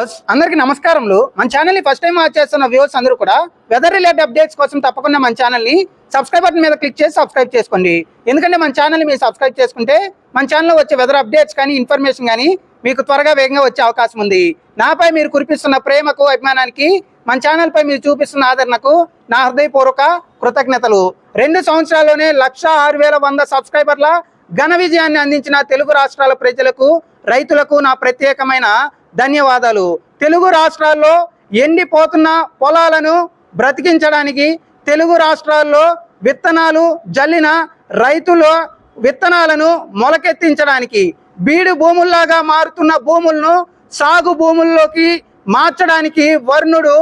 Viewers అందరికీ నమస్కారములు. మన ఛానల్ని ఫస్ట్ టైం వాచ్ చేస్తున్న వ్యూవర్స్ అందరూ కూడా వెదర్ రిలేటెడ్ అప్డేట్స్ కోసం తప్పకుండా మన ఛానల్ని సబ్స్క్రైబ్ బటన్ మీద క్లిక్ చేసి సబ్స్క్రైబ్ చేసుకోండి. ఎందుకంటే మన ఛానల్ మీరు సబ్స్క్రైబ్ చేసుకుంటే మన ఛానల్లో వచ్చే వెదర్ అప్డేట్స్ కానీ ఇన్ఫర్మేషన్ కానీ మీకు త్వరగా వేగంగా వచ్చే అవకాశం ఉంది. నాపై మీరు కురిపిస్తున్న ప్రేమకు అభిమానానికి మన ఛానల్ పై మీరు చూపిస్తున్న ఆదరణకు నా హృదయపూర్వక కృతజ్ఞతలు. రెండు సంవత్సరాల్లోనే లక్ష ఆరు వేల వంద సబ్స్క్రైబర్ల ఘన విజయాన్ని అందించిన తెలుగు రాష్ట్రాల ప్రజలకు రైతులకు నా ప్రత్యేకమైన ధన్యవాదాలు. తెలుగు రాష్ట్రాల్లో ఎండిపోతున్న పొలాలను బ్రతికించడానికి తెలుగు రాష్ట్రాల్లో విత్తనాలు జల్లిన రైతుల విత్తనాలను మొలకెత్తించడానికి బీడు భూముల్లాగా మారుతున్న భూములను సాగు భూముల్లోకి మార్చడానికి వర్ణుడు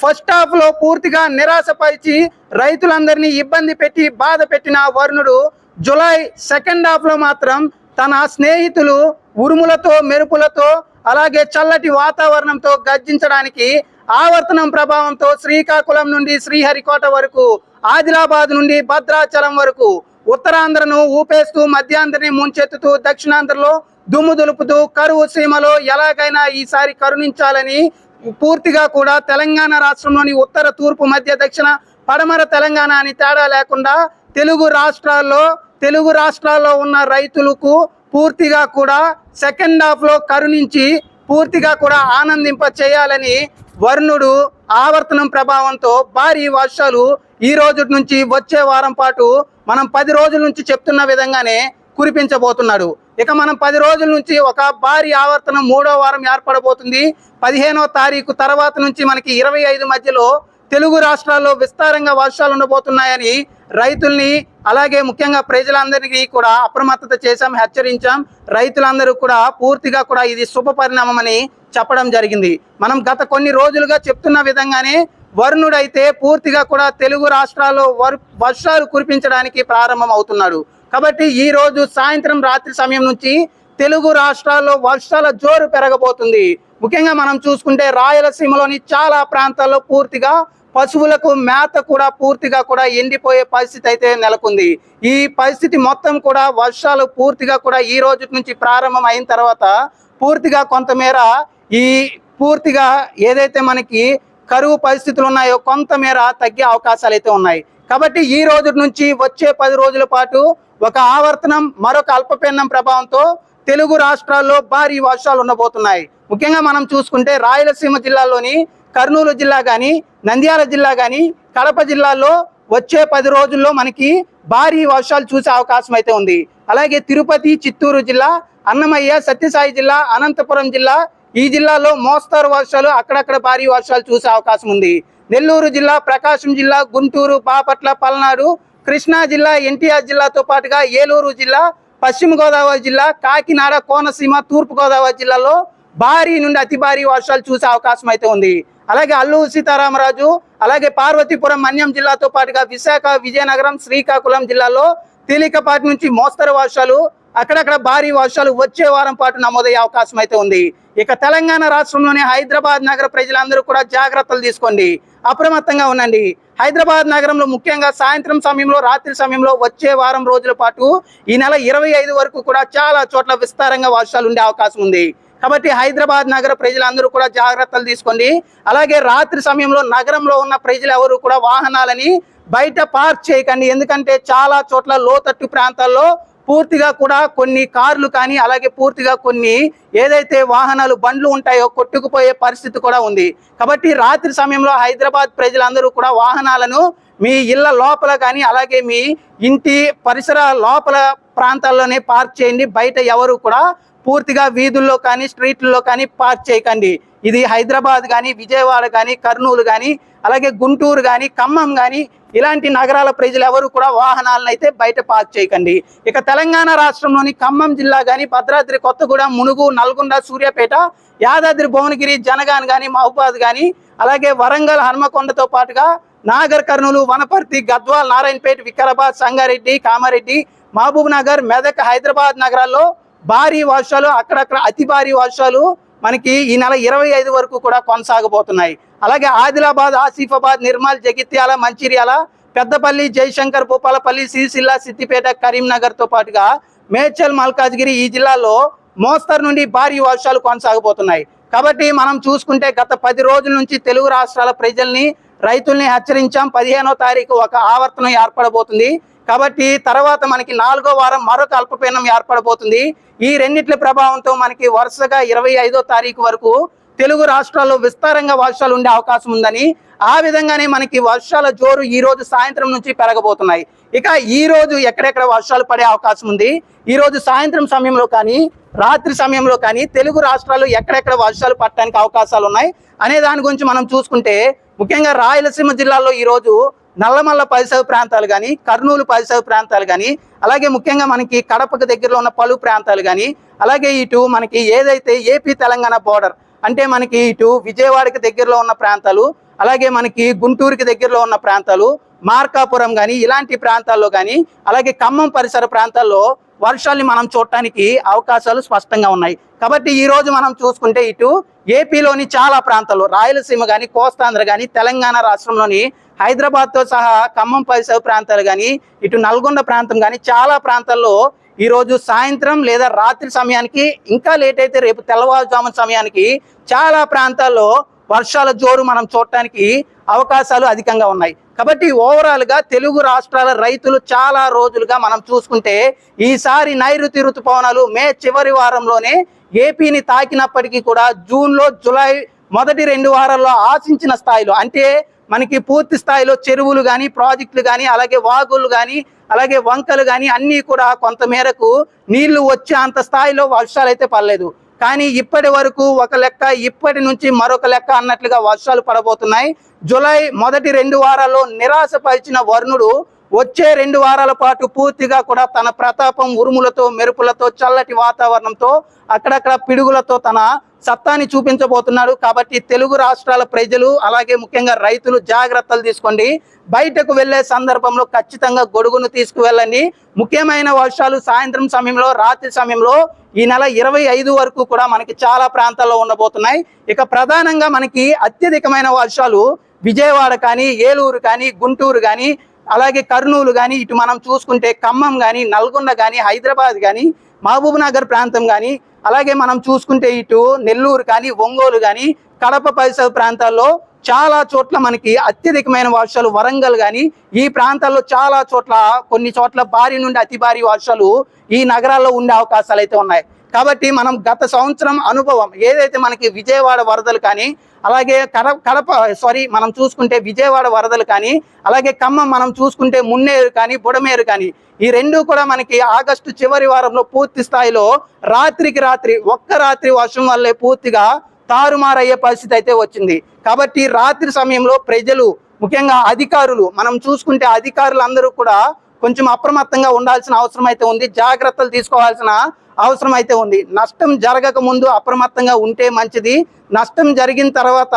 ఫస్ట్ హాఫ్లో పూర్తిగా నిరాశపరిచి రైతులందరినీ ఇబ్బంది పెట్టి బాధ పెట్టిన వర్ణుడు జులై సెకండ్ హాఫ్లో మాత్రం తన స్నేహితులు ఉరుములతో మెరుపులతో అలాగే చల్లటి వాతావరణంతో గర్జించడానికి ఆవర్తనం ప్రభావంతో శ్రీకాకుళం నుండి శ్రీహరికోట వరకు ఆదిలాబాద్ నుండి భద్రాచలం వరకు ఉత్తరాంధ్రను ఊపేస్తూ మధ్యాంధ్రని ముంచెత్తుతూ దక్షిణాంధ్రలో దుమ్ము దులుపుతూ కరువు సీమలో ఎలాగైనా ఈసారి కరుణించాలని పూర్తిగా కూడా తెలంగాణ రాష్ట్రంలోని ఉత్తర తూర్పు మధ్య దక్షిణ పడమర తెలంగాణ అని తేడా లేకుండా తెలుగు రాష్ట్రాల్లో తెలుగు రాష్ట్రాల్లో ఉన్న రైతులకు పూర్తిగా కూడా సెకండ్ హాఫ్లో కరుణించి పూర్తిగా కూడా ఆనందింప చేయాలని వరుణుడు ఆవర్తనం ప్రభావంతో భారీ వర్షాలు ఈ రోజు నుంచి వచ్చే వారం పాటు మనం పది రోజుల నుంచి చెప్తున్న విధంగానే కురిపించబోతున్నాడు. ఇక మనం పది రోజుల నుంచి ఒక భారీ ఆవర్తనం మూడో వారం ఏర్పడబోతుంది. పదిహేనో తారీఖు తర్వాత నుంచి మనకి ఇరవై ఐదు మధ్యలో తెలుగు రాష్ట్రాల్లో విస్తారంగా వర్షాలు ఉండబోతున్నాయని రైతుల్ని అలాగే ముఖ్యంగా ప్రజలందరికీ కూడా అప్రమత్తత చేశాం హెచ్చరించాం. రైతులందరూ కూడా పూర్తిగా కూడా ఇది శుభ పరిణామమని చెప్పడం జరిగింది. మనం గత కొన్ని రోజులుగా చెప్తున్న విధంగానే వరుణుడైతే పూర్తిగా కూడా తెలుగు రాష్ట్రాల్లో వర్ వర్షాలు కురిపించడానికి ప్రారంభం అవుతున్నాడు. కాబట్టి ఈ రోజు సాయంత్రం రాత్రి సమయం నుంచి తెలుగు రాష్ట్రాల్లో వర్షాల జోరు పెరగబోతుంది. ముఖ్యంగా మనం చూసుకుంటే రాయలసీమలోని చాలా ప్రాంతాల్లో పూర్తిగా పశువులకు మేత కూడా పూర్తిగా కూడా ఎండిపోయే పరిస్థితి అయితే నెలకొంది. ఈ పరిస్థితి మొత్తం కూడా వర్షాలు పూర్తిగా కూడా ఈ రోజు నుంచి ప్రారంభం అయిన తర్వాత పూర్తిగా కొంతమేర ఈ పూర్తిగా ఏదైతే మనకి కరువు పరిస్థితులు ఉన్నాయో కొంతమేర తగ్గే అవకాశాలు అయితే ఉన్నాయి. కాబట్టి ఈ రోజు నుంచి వచ్చే పది రోజుల పాటు ఒక ఆవర్తనం మరొక అల్పపీడనం ప్రభావంతో తెలుగు రాష్ట్రాల్లో భారీ వర్షాలు ఉండబోతున్నాయి. ముఖ్యంగా మనం చూసుకుంటే రాయలసీమ జిల్లాలోని కర్నూలు జిల్లా కానీ నంద్యాల జిల్లా కానీ కడప జిల్లాలో వచ్చే పది రోజుల్లో మనకి భారీ వర్షాలు చూసే అవకాశం అయితే ఉంది. అలాగే తిరుపతి చిత్తూరు జిల్లా అన్నమయ్య సత్యసాయి జిల్లా అనంతపురం జిల్లా ఈ జిల్లాలో మోస్తరు వర్షాలు అక్కడక్కడ భారీ వర్షాలు చూసే అవకాశం ఉంది. నెల్లూరు జిల్లా ప్రకాశం జిల్లా గుంటూరు బాపట్ల పల్నాడు కృష్ణా జిల్లా ఎన్టీఆర్ జిల్లాతో పాటుగా ఏలూరు జిల్లా పశ్చిమ గోదావరి జిల్లా కాకినాడ కోనసీమ తూర్పు గోదావరి జిల్లాలో భారీ నుండి అతి భారీ వర్షాలు చూసే అవకాశం అయితే ఉంది. అలాగే అల్లూరు సీతారామరాజు అలాగే పార్వతీపురం మన్యం జిల్లాతో పాటుగా విశాఖ విజయనగరం శ్రీకాకుళం జిల్లాలో తేలికపాటి నుంచి మోస్తరు వర్షాలు అక్కడక్కడ భారీ వర్షాలు వచ్చే వారం పాటు నమోదయ్యే అవకాశం అయితే ఉంది. ఇక తెలంగాణ రాష్ట్రంలోని హైదరాబాద్ నగర ప్రజలందరూ కూడా జాగ్రత్తలు తీసుకోండి. అప్రమత్తంగా ఉండండి. హైదరాబాద్ నగరంలో ముఖ్యంగా సాయంత్రం సమయంలో రాత్రి సమయంలో వచ్చే వారం రోజుల పాటు ఈ నెల ఇరవై ఐదు వరకు కూడా చాలా చోట్ల విస్తారంగా వర్షాలు ఉండే అవకాశం ఉంది. కాబట్టి హైదరాబాద్ నగర ప్రజలందరూ కూడా జాగ్రత్తలు తీసుకోండి. అలాగే రాత్రి సమయంలో నగరంలో ఉన్న ప్రజలు ఎవరు కూడా వాహనాలని బయట పార్క్ చేయకండి. ఎందుకంటే చాలా చోట్ల లోతట్టు ప్రాంతాల్లో పూర్తిగా కూడా కొన్ని కార్లు కానీ అలాగే పూర్తిగా కొన్ని ఏదైతే వాహనాలు బండ్లు ఉంటాయో కొట్టుకుపోయే పరిస్థితి కూడా ఉంది. కాబట్టి రాత్రి సమయంలో హైదరాబాద్ ప్రజలందరూ కూడా వాహనాలను మీ ఇళ్ళ లోపల కానీ అలాగే మీ ఇంటి పరిసర లోపల ప్రాంతాల్లోనే పార్క్ చేయండి. బయట ఎవరు కూడా పూర్తిగా వీధుల్లో కానీ స్ట్రీట్లలో కానీ పార్క్ చేయకండి. ఇది హైదరాబాద్ కానీ విజయవాడ కానీ కర్నూలు కానీ అలాగే గుంటూరు కానీ ఖమ్మం కానీ ఇలాంటి నగరాల ప్రజలు ఎవరు కూడా వాహనాలను అయితే బయట పార్క్ చేయకండి. ఇక తెలంగాణ రాష్ట్రంలోని ఖమ్మం జిల్లా కానీ భద్రాద్రి కొత్తగూడెం మునుగు నల్గొండ సూర్యాపేట యాదాద్రి భువనగిరి జనగాన్ కానీ మహబాద్ కానీ అలాగే వరంగల్ హనుమకొండతో పాటుగా నాగర్ కర్నూలు వనపర్తి గద్వాల్ నారాయణపేట వికారాబాద్ సంగారెడ్డి కామారెడ్డి మహబూబ్ నగర్ మెదక్ హైదరాబాద్ నగరాల్లో భారీ వర్షాలు అక్కడక్కడ అతి భారీ వర్షాలు మనకి ఈ నెల ఇరవై ఐదు వరకు కూడా కొనసాగబోతున్నాయి. అలాగే ఆదిలాబాద్ ఆసిఫాబాద్ నిర్మల్ జగిత్యాల మంచిర్యాల పెద్దపల్లి జయశంకర్ భూపాలపల్లి సిరిసిల్ల సిద్దిపేట కరీంనగర్తో పాటుగా మేడ్చల్ మల్కాజ్గిరి ఈ జిల్లాలో మోస్తరు నుండి భారీ వర్షాలు కొనసాగబోతున్నాయి. కాబట్టి మనం చూసుకుంటే గత పది రోజుల నుంచి తెలుగు రాష్ట్రాల ప్రజల్ని రైతుల్ని హెచ్చరించాం. పదిహేనో తారీఖు ఒక ఆవర్తనం ఏర్పడబోతుంది. కాబట్టి తర్వాత మనకి నాలుగో వారం మరొక అల్పపీడనం ఏర్పడబోతుంది. ఈ రెండిట్ల ప్రభావంతో మనకి వరుసగా ఇరవై ఐదో తారీఖు వరకు తెలుగు రాష్ట్రాల్లో విస్తారంగా వర్షాలు ఉండే అవకాశం ఉందని ఆ విధంగానే మనకి వర్షాల జోరు ఈ రోజు సాయంత్రం నుంచి పెరగబోతున్నాయి. ఇక ఈ రోజు ఎక్కడెక్కడ వర్షాలు పడే అవకాశం ఉంది? ఈ రోజు సాయంత్రం సమయంలో కానీ రాత్రి సమయంలో కానీ తెలుగు రాష్ట్రాలు ఎక్కడెక్కడ వర్షాలు పడటానికి అవకాశాలు ఉన్నాయి? అనే దాని గురించి మనం చూసుకుంటే ముఖ్యంగా రాయలసీమ జిల్లాలో ఈ రోజు నల్లమల్ల పరిసర ప్రాంతాలు కానీ కర్నూలు పరిసర ప్రాంతాలు కానీ అలాగే ముఖ్యంగా మనకి కడపకు దగ్గరలో ఉన్న పలు ప్రాంతాలు కానీ అలాగే ఇటు మనకి ఏదైతే ఏపీ తెలంగాణ బోర్డర్ అంటే మనకి ఇటు విజయవాడకి దగ్గరలో ఉన్న ప్రాంతాలు అలాగే మనకి గుంటూరుకి దగ్గరలో ఉన్న ప్రాంతాలు మార్కాపురం కానీ ఇలాంటి ప్రాంతాల్లో కానీ అలాగే ఖమ్మం పరిసర ప్రాంతాల్లో వర్షాల్ని మనం చూడటానికి అవకాశాలు స్పష్టంగా ఉన్నాయి. కాబట్టి ఈ రోజు మనం చూసుకుంటే ఇటు ఏపీలోని చాలా ప్రాంతాలు రాయలసీమ కానీ కోస్తాంధ్ర కానీ తెలంగాణ రాష్ట్రంలోని హైదరాబాద్తో సహా ఖమ్మం పరిసర ప్రాంతాలు కానీ ఇటు నల్గొండ ప్రాంతం కానీ చాలా ప్రాంతాల్లో ఈరోజు సాయంత్రం లేదా రాత్రి సమయానికి ఇంకా లేట్ అయితే రేపు తెల్లవారుజామున సమయానికి చాలా ప్రాంతాల్లో వర్షాల జోరు మనం చూడటానికి అవకాశాలు అధికంగా ఉన్నాయి. కాబట్టి ఓవరాల్గా తెలుగు రాష్ట్రాల రైతులు చాలా రోజులుగా మనం చూసుకుంటే ఈసారి నైరుతి ఋతుపవనాలు మే చివరి వారంలోనే ఏపీని తాకినప్పటికీ కూడా జూన్లో జులై మొదటి రెండు వారాల్లో ఆశించిన స్థాయిలో అంటే మనకి పూర్తి స్థాయిలో చెరువులు కానీ ప్రాజెక్టులు కానీ అలాగే వాగులు కానీ అలాగే వంకలు కానీ అన్నీ కూడా కొంత మేరకు నీళ్ళు వచ్చే అంత స్థాయిలో వర్షాలు అయితే పడలేదు. కానీ ఇప్పటి వరకు ఒక లెక్క ఇప్పటి నుంచి మరొక లెక్క అన్నట్లుగా వర్షాలు పడబోతున్నాయి. జులై మొదటి రెండు వారాల్లో నిరాశపరిచిన వరుణుడు వచ్చే రెండు వారాల పాటు పూర్తిగా కూడా తన ప్రతాపం ఉరుములతో మెరుపులతో చల్లటి వాతావరణంతో అక్కడక్కడ పిడుగులతో తన సత్తాని చూపించబోతున్నాడు కాబట్టి తెలుగు రాష్ట్రాల ప్రజలు అలాగే ముఖ్యంగా రైతులు జాగ్రత్తలు తీసుకోండి. బయటకు వెళ్ళే సందర్భంలో ఖచ్చితంగా గొడుగును తీసుకువెళ్ళండి. ముఖ్యమైన వర్షాలు సాయంత్రం సమయంలో రాత్రి సమయంలో ఈ నెల ఇరవై ఐదు వరకు కూడా మనకి చాలా ప్రాంతాల్లో ఉండబోతున్నాయి. ఇక ప్రధానంగా మనకి అత్యధికమైన వర్షాలు విజయవాడ కానీ ఏలూరు కానీ గుంటూరు కానీ అలాగే కర్నూలు కానీ ఇటు మనం చూసుకుంటే ఖమ్మం కానీ నల్గొండ కానీ హైదరాబాద్ కానీ మహబూబ్ నగర్ ప్రాంతం కానీ అలాగే మనం చూసుకుంటే ఇటు నెల్లూరు కానీ ఒంగోలు కానీ కడప పరిసర ప్రాంతాల్లో చాలా చోట్ల మనకి అత్యధికమైన వర్షాలు వరంగల్ కానీ ఈ ప్రాంతాల్లో చాలా చోట్ల కొన్ని చోట్ల భారీ నుండి అతి భారీ వర్షాలు ఈ నగరాల్లో ఉండే అవకాశాలు అయితే ఉన్నాయి. కాబట్టి మనం గత సంవత్సరం అనుభవం ఏదైతే మనకి విజయవాడ వరదలు కానీ అలాగే కడప కడప సారీ మనం చూసుకుంటే విజయవాడ వరదలు కానీ అలాగే ఖమ్మం మనం చూసుకుంటే మున్నేరు కానీ బుడమేరు కానీ ఈ రెండు కూడా మనకి ఆగస్టు చివరి వారంలో పూర్తి స్థాయిలో రాత్రికి రాత్రి ఒక్క రాత్రి వర్షం వల్లే పూర్తిగా తారుమారయ్యే పరిస్థితి అయితే వచ్చింది. కాబట్టి రాత్రి సమయంలో ప్రజలు ముఖ్యంగా అధికారులు మనం చూసుకుంటే అధికారులు అందరూ కూడా కొంచెం అప్రమత్తంగా ఉండాల్సిన అవసరం అయితే ఉంది. జాగ్రత్తలు తీసుకోవాల్సిన అవసరం అయితే ఉంది. నష్టం జరగక ముందు అప్రమత్తంగా ఉంటే మంచిది. నష్టం జరిగిన తర్వాత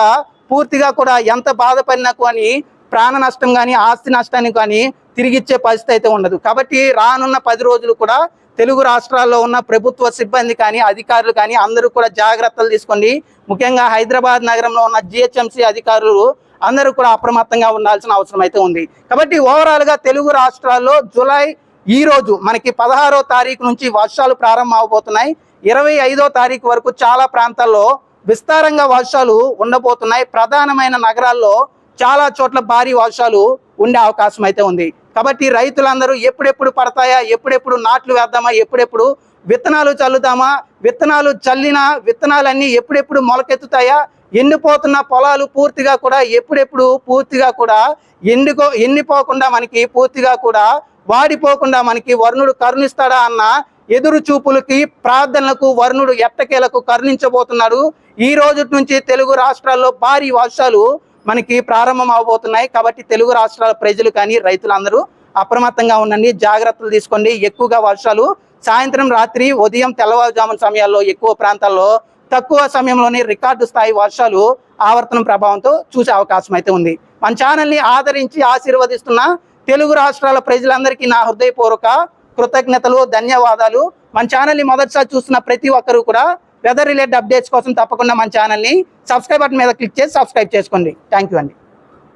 పూర్తిగా కూడా ఎంత బాధపడినా కానీ ప్రాణ నష్టం కానీ ఆస్తి నష్టాన్ని కానీ తిరిగిచ్చే పరిస్థితి అయితే ఉండదు. కాబట్టి రానున్న పది రోజులు కూడా తెలుగు రాష్ట్రాల్లో ఉన్న ప్రభుత్వ సిబ్బంది కానీ అధికారులు కానీ అందరూ కూడా జాగ్రత్తలు తీసుకోండి. ముఖ్యంగా హైదరాబాద్ నగరంలో ఉన్న జిహెచ్ఎంసీ అధికారులు అందరూ కూడా అప్రమత్తంగా ఉండాల్సిన అవసరం అయితే ఉంది. కాబట్టి ఓవరాల్గా తెలుగు రాష్ట్రాల్లో జూలై ఈ రోజు మనకి పదహారో తారీఖు నుంచి వర్షాలు ప్రారంభం అవబోతున్నాయి ఇరవై ఐదో తారీఖు వరకు చాలా ప్రాంతాల్లో విస్తారంగా వర్షాలు ఉండబోతున్నాయి. ప్రధానమైన నగరాల్లో చాలా చోట్ల భారీ వర్షాలు ఉండే అవకాశం అయితే ఉంది. కాబట్టి రైతులందరూ ఎప్పుడెప్పుడు పడతాయా? ఎప్పుడెప్పుడు నాట్లు వేద్దామా? ఎప్పుడెప్పుడు విత్తనాలు చల్లుదామా? విత్తనాలు చల్లిన విత్తనాలన్నీ ఎప్పుడెప్పుడు మొలకెత్తుతాయా? ఎండిపోతున్న పొలాలు పూర్తిగా కూడా ఎప్పుడెప్పుడు పూర్తిగా కూడా ఎండుకో ఎండిపోకుండా మనకి పూర్తిగా కూడా వాడిపోకుండా మనకి వరుణుడు కరుణిస్తాడా అన్న ఎదురు చూపులకి ప్రార్థనలకు వరుణుడు ఎట్టకేలకు కరుణించబోతున్నాడు. ఈ రోజు నుంచి తెలుగు రాష్ట్రాల్లో భారీ వర్షాలు మనకి ప్రారంభం అవబోతున్నాయి. కాబట్టి తెలుగు రాష్ట్రాల ప్రజలు కానీ రైతులందరూ అప్రమత్తంగా ఉండండి జాగ్రత్తలు తీసుకోండి. ఎక్కువగా వర్షాలు సాయంత్రం రాత్రి ఉదయం తెల్లవారుజామున సమయాల్లో ఎక్కువ ప్రాంతాల్లో తక్కువ సమయంలోనే రికార్డు స్థాయి వర్షాలు ఆవర్తనం ప్రభావంతో చూసే అవకాశం అయితే ఉంది. మన ఛానల్ని ఆదరించి ఆశీర్వదిస్తున్న తెలుగు రాష్ట్రాల ప్రజలందరికీ నా హృదయపూర్వక కృతజ్ఞతలు ధన్యవాదాలు. మన ఛానల్ని మొదటిసారి చూస్తున్న ప్రతి ఒక్కరూ కూడా వెదర్ రిలేటెడ్ అప్డేట్స్ కోసం తప్పకుండా మన ఛానల్ని సబ్స్క్రైబ్ బటన్ మీద క్లిక్ చేసి సబ్స్క్రైబ్ చేసుకోండి. థ్యాంక్ యూ అండి.